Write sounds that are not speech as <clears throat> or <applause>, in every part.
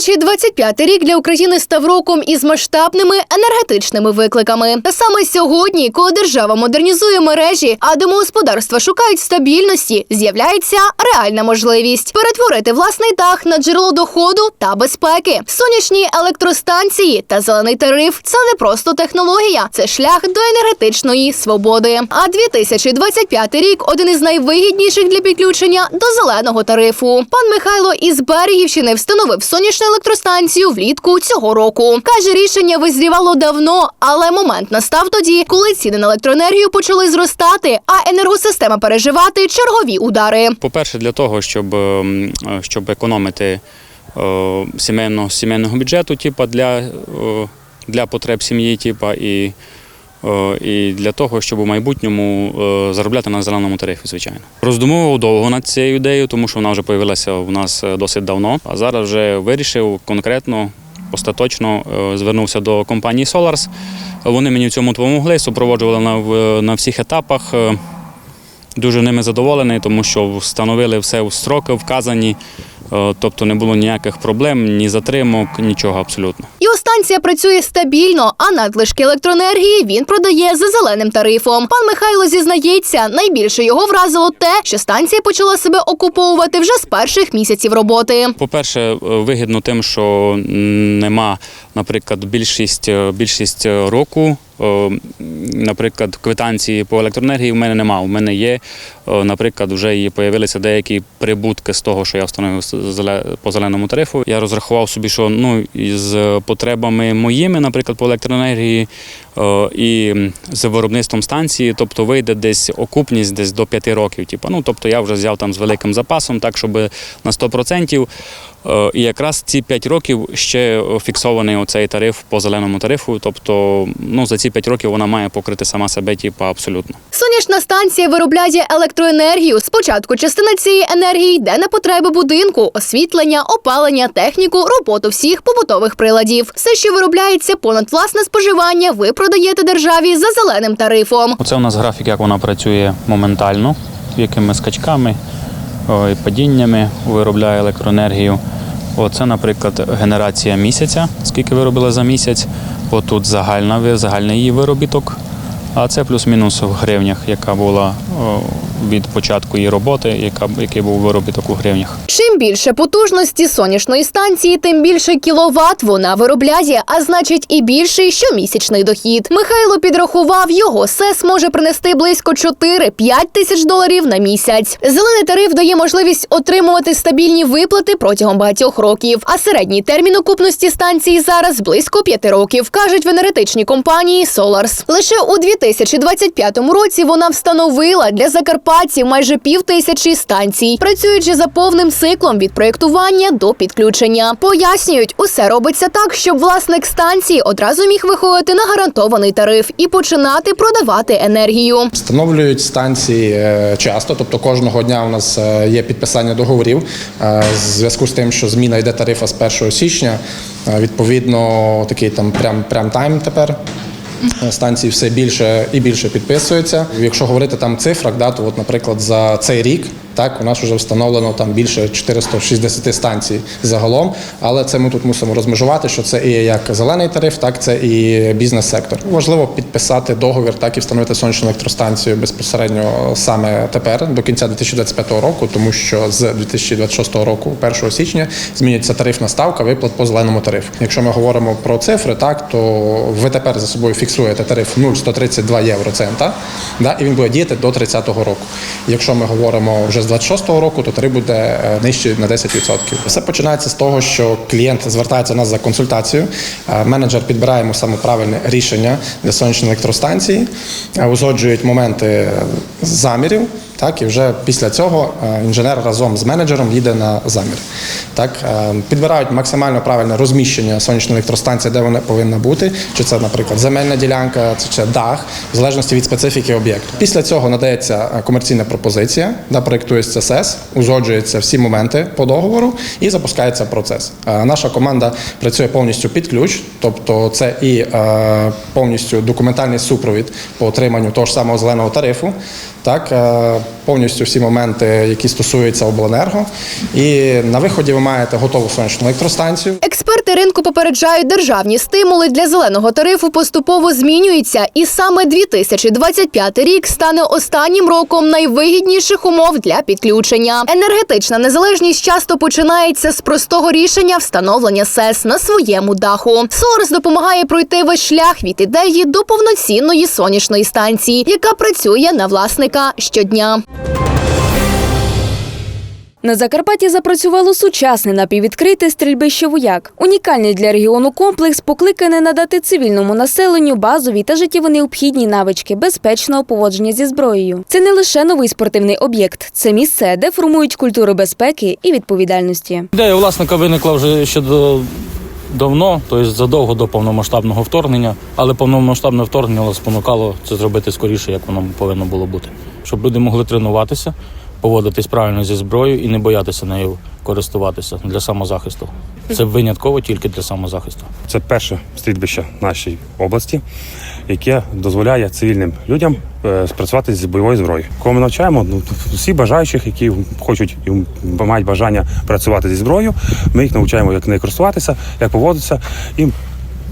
2025 рік для України став роком із масштабними енергетичними викликами. Та саме сьогодні, коли держава модернізує мережі, а домогосподарства шукають стабільності, з'являється реальна можливість перетворити власний дах на джерело доходу та безпеки. Сонячні електростанції та зелений тариф це не просто технологія, це шлях до енергетичної свободи. А 2025 рік один із найвигідніших для підключення до зеленого тарифу. Пан Михайло із Берегівщини встановив сонячну електростанцію влітку цього року. Каже, рішення визрівало давно, але момент настав тоді, коли ціни на електроенергію почали зростати, а енергосистема переживати чергові удари. По-перше, для того, щоб, ем, щоб економити е, сімейного, сімейного бюджету, типа, для, е, для потреб сім'ї, типа, і, і для того, щоб у майбутньому е, заробляти на зеленому тарифі, звичайно. Роздумував довго над цією ідеєю, тому що вона вже з'явилася у нас е, досить давно. А зараз вже вирішив конкретно. Остаточно е, звернувся до компанії Solars. Вони мені в цьому допомогли, супроводжували на, на всіх етапах. Е, Дуже ними задоволений, тому що встановили все у строки вказані, е, тобто не було ніяких проблем, ні затримок, нічого абсолютно. Його станція працює стабільно, а надлишки електроенергії він продає за зеленим тарифом. Пан Михайло зізнається, найбільше його вразило те, що станція почала себе окуповувати вже з перших місяців роботи. По-перше, е, вигідно тим, що нема, наприклад, більшість, е, більшість року. Наприклад, квитанції по електроенергії в мене нема. У мене є, наприклад, вже і появилися деякі прибутки з того, що я встановив по зеленому тарифу. Я розрахував собі, що ну із потребами моїми, наприклад, по електроенергії і з виробництвом станції, тобто вийде десь окупність десь до 5 років. Типу. Ну, тобто я вже взяв там з великим запасом, так щоб на 100%. Е, І якраз ці 5 років ще фіксований оцей тариф по зеленому тарифу. Тобто, ну за ці 5 років вона має покрити сама себе, типу, абсолютно. Сонячна станція виробляє електроенергію. Спочатку частина цієї енергії йде на потреби будинку, освітлення, опалення, техніку, роботу всіх побутових приладів. Все, що виробляється понад власне споживання, ви продаєте державі за зеленим тарифом. Оце у нас графік, як вона працює моментально, якими скачками і падіннями виробляє електроенергію. Оце, наприклад, генерація місяця, скільки виробила за місяць. Отут загальна, загальний її виробіток. А це плюс-мінус в гривнях, яка була від початку її роботи, яка, який був виробіток у гривнях. Чим більше потужності сонячної станції, тим більше кіловат вона виробляє, а значить і більший щомісячний дохід. Михайло підрахував, його СЕС може принести близько 4-5 тисяч доларів на місяць. Зелений тариф дає можливість отримувати стабільні виплати протягом багатьох років. А середній термін окупності станції зараз близько 5 років, кажуть в енергетичній компанії Solars. Лише у 2025 році вона встановила для закарпатців майже пів тисячі станцій, працюючи за повним циклом від проєктування до підключення. Пояснюють, усе робиться так, щоб власник станції одразу міг виходити на гарантований тариф і починати продавати енергію. Встановлюють станції е, часто, тобто кожного дня у нас е, є підписання договорів. Е, В зв'язку з тим, що зміна йде тарифа з 1 січня, відповідно, такий там прям, прям тайм тепер. Е, Станції все більше і більше підписується. Якщо говорити там цифрах, да, то от, наприклад, за цей рік так у нас вже встановлено там більше 460 станцій загалом. Але це ми тут мусимо розмежувати, що це і як зелений тариф, так це і бізнес-сектор. Важливо підписати договір, так і встановити сонячну електростанцію безпосередньо саме тепер, до кінця 2025 року, тому що з 2026 року, 1 січня, змінюється тарифна ставка виплат по зеленому тарифу. Якщо ми говоримо про цифри, так то ви тепер за собою фіксуєте тариф 0,132 євроцента, да, і він буде діяти до 30-го року. Якщо ми говоримо вже з 26-го року, то тариф буде нижче на 10%. Все починається з того, що клієнт звертається до нас за консультацією. е, Менеджер підбирає йому саме правильне рішення для сонячної електростанції, е, узгоджують моменти замірів. Так, і вже після цього е, інженер разом з менеджером їде на замір. Так, е, підбирають максимально правильне розміщення сонячної електростанції, де вона повинна бути. Чи це, наприклад, земельна ділянка, чи це дах, в залежності від специфіки об'єкту. Після цього надається е, комерційна пропозиція, да, проєктується СЕС, узгоджуються всі моменти по договору і запускається процес. Наша команда працює повністю під ключ, тобто це і повністю документальний супровід по отриманню того ж самого зеленого тарифу. Так, повністю всі моменти, які стосуються обленерго. І на виході ви маєте готову сонячну електростанцію. Експерти ринку попереджають, державні стимули для зеленого тарифу поступово змінюються, і саме 2025 рік стане останнім роком найвигідніших умов для підключення. Енергетична незалежність часто починається з простого рішення встановлення СЕС на своєму даху. Сорс допомагає пройти весь шлях від ідеї до повноцінної сонячної станції, яка працює на власника щодня. На Закарпатті запрацювало сучасне напіввідкрите стрільбище вояк. Унікальний для регіону комплекс покликаний надати цивільному населенню базові та життєво необхідні навички безпечного поводження зі зброєю. Це не лише новий спортивний об'єкт, це місце, де формують культуру безпеки і відповідальності. Ідея власника виникла вже ще до, давно, тобто задовго до повномасштабного вторгнення, але повномасштабне вторгнення спонукало це зробити скоріше, як воно повинно було бути. Щоб люди могли тренуватися, поводитись правильно зі зброєю і не боятися нею користуватися для самозахисту. Це винятково тільки для самозахисту. Це перше стрільбище нашій області, яке дозволяє цивільним людям е, спрацювати з бойовою зброєю. Коли ми навчаємо, ну всі бажаючих, які хочуть і мають бажання працювати зі зброєю, ми їх навчаємо, як нею користуватися, як поводитися, і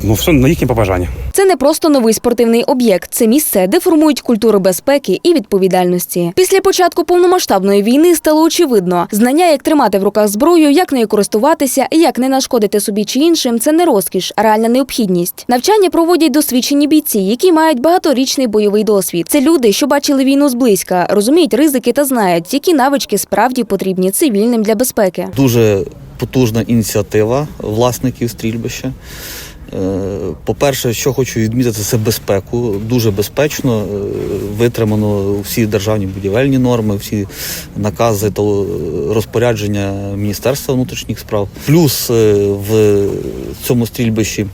ну все на їхні побажання. Це не просто новий спортивний об'єкт, це місце, де формують культуру безпеки і відповідальності. Після початку повномасштабної війни стало очевидно, знання, як тримати в руках зброю, як нею користуватися і як не нашкодити собі чи іншим, це не розкіш, а реальна необхідність. Навчання проводять досвідчені бійці, які мають багаторічний бойовий досвід. Це люди, що бачили війну зблизька, розуміють ризики та знають, які навички справді потрібні цивільним для безпеки. Дуже потужна ініціатива власників стрільбища. Е, По-перше, що хочу відмітити, це безпеку. Дуже безпечно, е, витримано всі державні будівельні норми, всі накази та розпорядження Міністерства внутрішніх справ. Плюс е, в цьому стрільбищі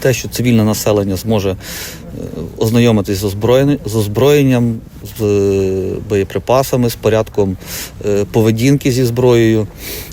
те, що цивільне населення зможе е, ознайомитись з озброєнням, з е, боєприпасами, з порядком е, поведінки зі зброєю, е,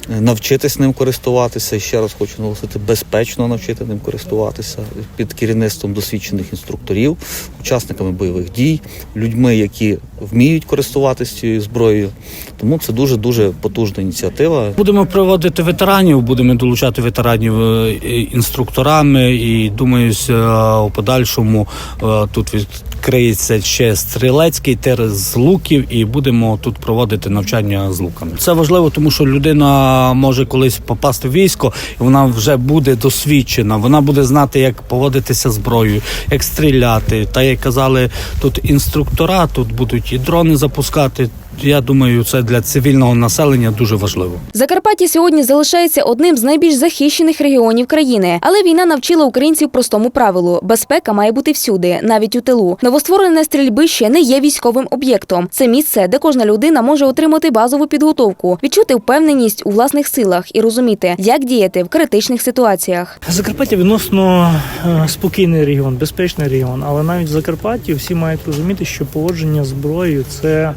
навчитись ним користуватися. Ще раз хочу наголосити, безпечно навчити ним користуватися під керівництвом досвідчених інструкторів, учасниками бойових дій, людьми, які вміють користуватися цією зброєю. Тому це дуже дуже потужна ініціатива. Будемо проводити ветеранів, будемо долучати ветеранів е, інструкторами, і думаю, е, у подальшому е, тут відкриється ще стрілецький тир з луків, і будемо тут проводити навчання з луками. Це важливо, тому що людина може колись попасти в військо, і вона вже буде досвідчена. Вона буде знати, як поводитися зброєю, як стріляти. Та як казали, тут інструктора, тут будуть і дрони запускати. Я думаю, це для цивільного населення дуже важливо. Закарпаття сьогодні залишається одним з найбільш захищених регіонів країни, але війна навчила українців простому правилу: безпека має бути всюди, навіть у тилу. Новостворене стрільбище не є військовим об'єктом. Це місце, де кожна людина може отримати базову підготовку, відчути впевненість у власних силах і розуміти, як діяти в критичних ситуаціях. Закарпаття відносно е, спокійний регіон, безпечний регіон, але навіть в Закарпатті всі мають розуміти, що поводження зброєю це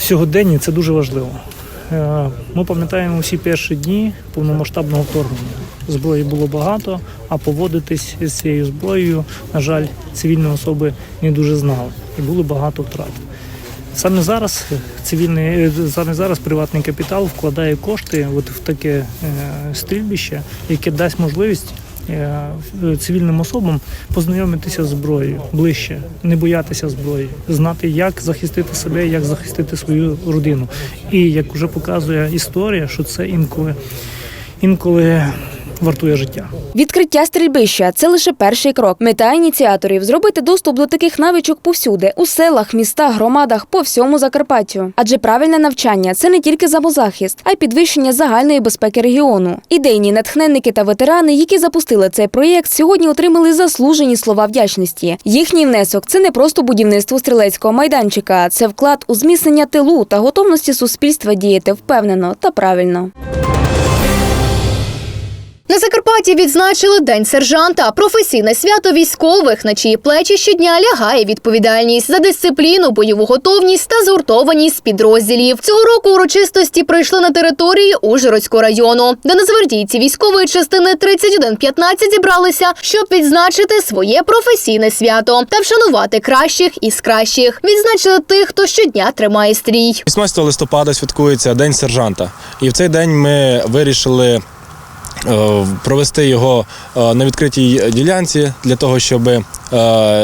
сьогоденні це дуже важливо. Е, Ми пам'ятаємо всі перші дні повномасштабного вторгнення. Зброї було багато, а поводитись з цією зброєю, на жаль, цивільні особи не дуже знали і було багато втрат. Саме зараз цивільний е, саме зараз приватний капітал вкладає кошти от в таке е, стрільбище, яке дасть можливість цивільним особам познайомитися з зброєю ближче, не боятися зброї, знати, як захистити себе, як захистити свою родину. І як вже показує історія, що це інколи інколи вартує життя. Відкриття стрільбища це лише перший крок. Мета ініціаторів зробити доступ до таких навичок повсюди у селах, містах, громадах по всьому Закарпаттю. Адже правильне навчання це не тільки самозахист, а й підвищення загальної безпеки регіону. Ідейні натхненники та ветерани, які запустили цей проєкт, сьогодні отримали заслужені слова вдячності. Їхній внесок це не просто будівництво стрілецького майданчика, це вклад у зміцнення тилу та готовності суспільства діяти впевнено та правильно. На Закарпатті відзначили День сержанта, професійне свято військових, на чиї плечі щодня лягає відповідальність за дисципліну, бойову готовність та згуртованість підрозділів. Цього року урочистості пройшли на території Ужгородського району, де нацгвардійці військової частини 3115 зібралися, щоб відзначити своє професійне свято та вшанувати кращих із кращих. Відзначили тих, хто щодня тримає стрій. 18 листопада святкується День сержанта. І в цей день ми вирішили провести його е, на відкритій ділянці для того, щоб е,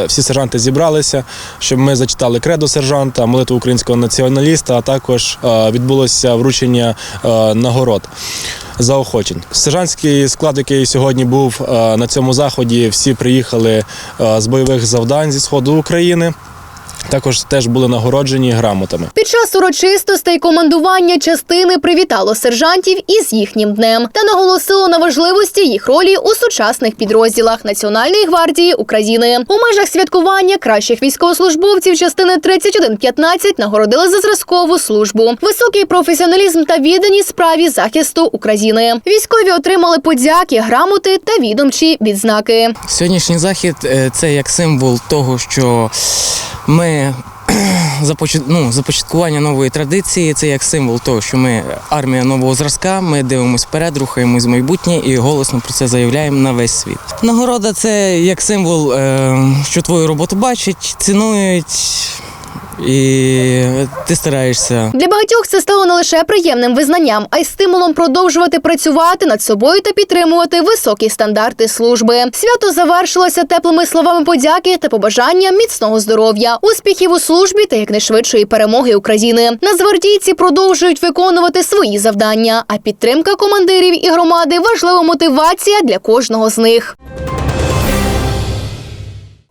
всі сержанти зібралися, щоб ми зачитали кредо сержанта, молитву українського націоналіста, а також е, відбулося вручення е, нагород. Заохочень. Сержантський склад, який сьогодні був е, на цьому заході, всі приїхали е, з бойових завдань зі сходу України. Також теж були нагороджені грамотами. Під час урочистостей командування частини привітало сержантів із їхнім днем та наголосило на важливості їх ролі у сучасних підрозділах Національної гвардії України. У межах святкування кращих військовослужбовців частини 3115 нагородили за зразкову службу, високий професіоналізм та відданість справі захисту України. Військові отримали подяки, грамоти та відомчі відзнаки. Сьогоднішній захід е, це як символ того, що ми <clears throat> започат... ну, започаткування нової традиції, це як символ того, що ми армія нового зразка, ми дивимося вперед, рухаємось в майбутнє і голосно про це заявляємо на весь світ. Нагорода це як символ, е, що твою роботу бачать, цінують. І ти стараєшся Для багатьох це стало не лише приємним визнанням, а й стимулом продовжувати працювати над собою та підтримувати високі стандарти служби. Свято завершилося теплими словами подяки та побажання міцного здоров'я, успіхів у службі та якнайшвидшої перемоги України. Нацгвардійці продовжують виконувати свої завдання. А підтримка командирів і громади важлива мотивація для кожного з них.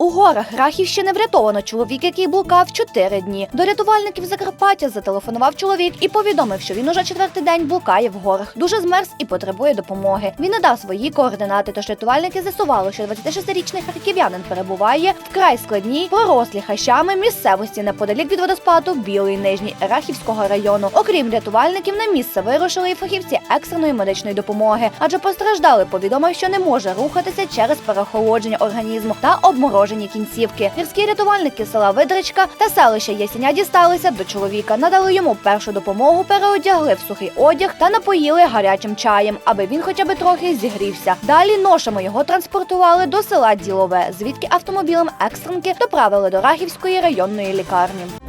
У горах Рахівщини врятовано чоловік, який блукав чотири дні. До рятувальників Закарпаття зателефонував чоловік і повідомив, що він уже четвертий день блукає в горах. Дуже змерз і потребує допомоги. Він надав свої координати, тож рятувальники з'ясували, що 26-річний харків'янин перебуває вкрай складній, порослі хащами місцевості неподалік від водоспаду Білий Нижній Рахівського району. Окрім рятувальників, на місце вирушили і фахівці екстреної медичної допомоги, адже постраждалий повідомив, що не може рухатися через переохолодження організму та обмороження кінцівки. Гірські рятувальники села Видричка та селища Ясеня дісталися до чоловіка, надали йому першу допомогу, переодягли в сухий одяг та напоїли гарячим чаєм, аби він хоча б трохи зігрівся. Далі ношами його транспортували до села Ділове, звідки автомобілем екстренки доправили до Рахівської районної лікарні.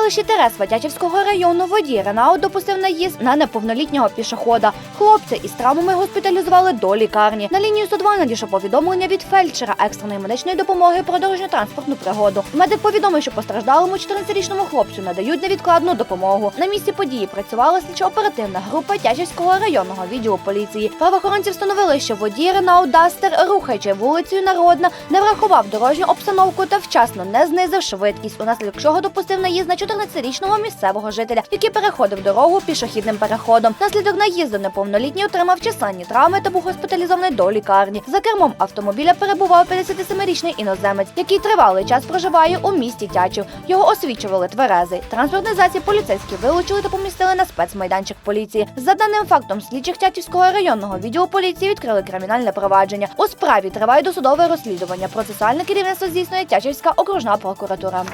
Селищі Терес Ватячівського району водій Ренао допустив наїзд на неповнолітнього пішохода. Хлопця із травмами госпіталізували до лікарні. На лінію 102 надійшло повідомлення від фельдшера екстреної медичної допомоги про дорожньо-транспортну пригоду. Медик повідомив, що постраждалому 14-річному хлопцю надають невідкладну допомогу. На місці події працювала слідчо-оперативна група Тячівського районного відділу поліції. Правоохоронці встановили, що водій Ренао Дастер, рухаючи вулицею Народна, не врахував дорожню обстановку та вчасно не знизив швидкість, унаслідок чого допустив наїзд на 14-річного місцевого жителя, який переходив дорогу пішохідним переходом. Наслідок наїзду неповнолітній отримав численні травми та був госпіталізований до лікарні. За кермом автомобіля перебував 57-річний іноземець, який тривалий час проживає у місті Тячів. Його освічували тверезий. Транспортний засіб поліцейські вилучили та помістили на спецмайданчик поліції. За даним фактом, слідчих Тячівського районного відділу поліції відкрили кримінальне провадження. У справі триває досудове розслідування. Процесуальне керівництво здійснює Тячівська окружна прокуратура.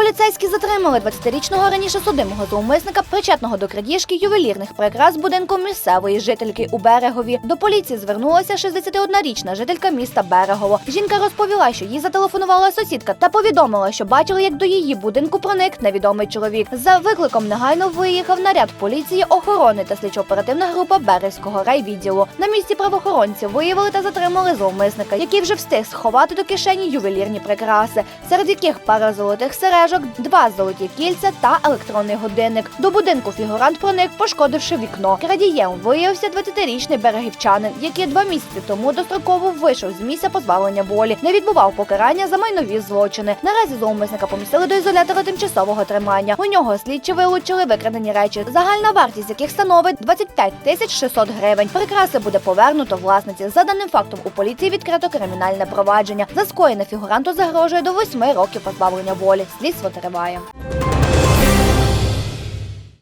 Поліцейські затримали 20-річного раніше судимого зловмисника, причетного до крадіжки ювелірних прикрас будинку місцевої жительки у Берегові. До поліції звернулася 61-річна жителька міста Берегово. Жінка розповіла, що їй зателефонувала сусідка та повідомила, що бачила, як до її будинку проник невідомий чоловік. За викликом негайно виїхав наряд поліції, охорони та слідчо-оперативна група Березького райвідділу. На місці правоохоронці виявили та затримали зловмисника, який вже встиг сховати до кишені ювелірні прикраси, серед яких пара золотих сережок, два золоті кільця та електронний годинник. До будинку фігурант проник, пошкодивши вікно. Крадієм виявився 20-річний берегівчанин, який два місяці тому достроково вийшов з місця позбавлення волі, не відбував покарання за майнові злочини. Наразі зловмисника помістили до ізолятора тимчасового тримання. У нього слідчі вилучили викрадені речі, загальна вартість яких становить 25 тисяч 600 гривень. Прикраси буде повернуто власниці. За даним фактом у поліції відкрито кримінальне провадження. За скоєне фігуранту загрожує до 8 років позбавлення волі. Виробництво триває.